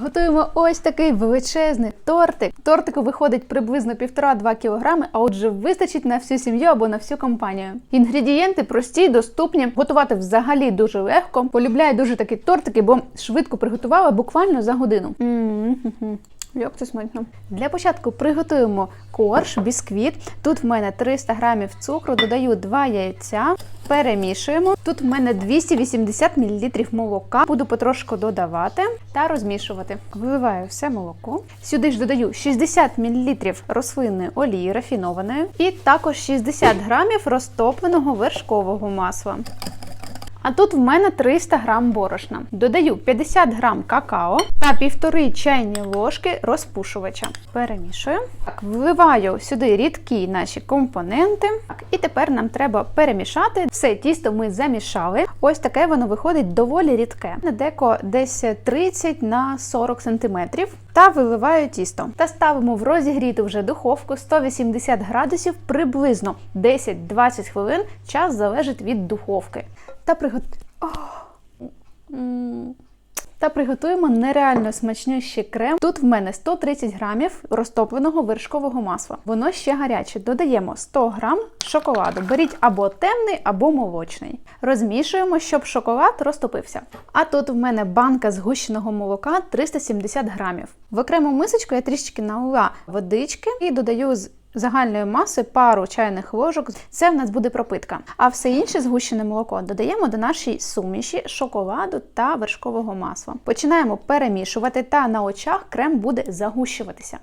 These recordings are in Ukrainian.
Готуємо ось такий величезний тортик. Тортику виходить приблизно 1,5-2 кг, а отже, вистачить на всю сім'ю або на всю компанію. Інгредієнти прості, доступні, готувати взагалі дуже легко. Полюбляю дуже такі тортики, бо швидко приготувала буквально за годину. М-м-м. Як це смачно. Для початку приготуємо корж, бісквіт. Тут в мене 300 грамів цукру, додаю 2 яйця, перемішуємо. Тут в мене 280 мл молока. Буду потрошку додавати та розмішувати. Виливаю все молоко. Сюди ж додаю 60 мл рослинної олії рафінованої і також 60 грамів розтопленого вершкового масла. А тут в мене 300 грам борошна. Додаю 50 грам какао та півтори чайні ложки розпушувача. Перемішую. Так, вливаю сюди рідкі наші компоненти. Так, і тепер нам треба перемішати. Все тісто ми замішали. Ось таке воно виходить доволі рідке. Деко десь 30 на 40 см. Та виливаю тісто. Та ставимо в розігріту вже духовку 180 градусів приблизно 10-20 хвилин. Час залежить від духовки. Та пригот... Та приготуємо нереально смачнющий крем. Тут в мене 130 грамів розтопленого вершкового масла. Воно ще гаряче. Додаємо 100 грам шоколаду. Беріть або темний, або молочний. Розмішуємо, щоб шоколад розтопився. А тут в мене банка згущеного молока 370 грамів. В окрему мисочку я трішки налила водички і додаю з загальної маси пару чайних ложок. Це в нас буде пропитка. А все інше згущене молоко додаємо до нашої суміші шоколаду та вершкового масла. Починаємо перемішувати, та на очах крем буде загущуватися.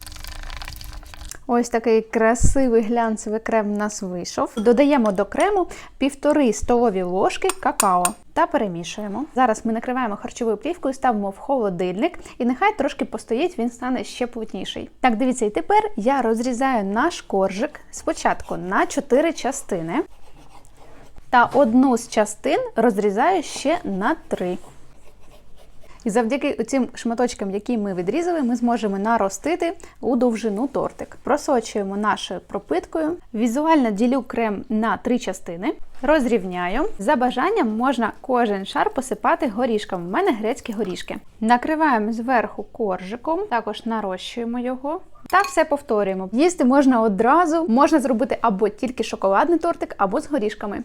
Ось такий красивий глянцевий крем у нас вийшов. Додаємо до крему півтори столові ложки какао та перемішуємо. Зараз ми накриваємо харчовою плівкою, ставимо в холодильник і нехай трошки постоїть, він стане ще плотніший. Так, дивіться, і тепер я розрізаю наш коржик спочатку на 4 частини. Та одну з частин розрізаю ще на 3. І завдяки цим шматочкам, які ми відрізали, ми зможемо наростити у довжину тортик. Просочуємо нашою пропиткою. Візуально ділю крем на три частини, розрівняю. За бажанням можна кожен шар посипати горішком. У мене грецькі горішки. Накриваємо зверху коржиком, також нарощуємо його. Та все повторюємо. Їсти можна одразу, можна зробити або тільки шоколадний тортик, або з горішками.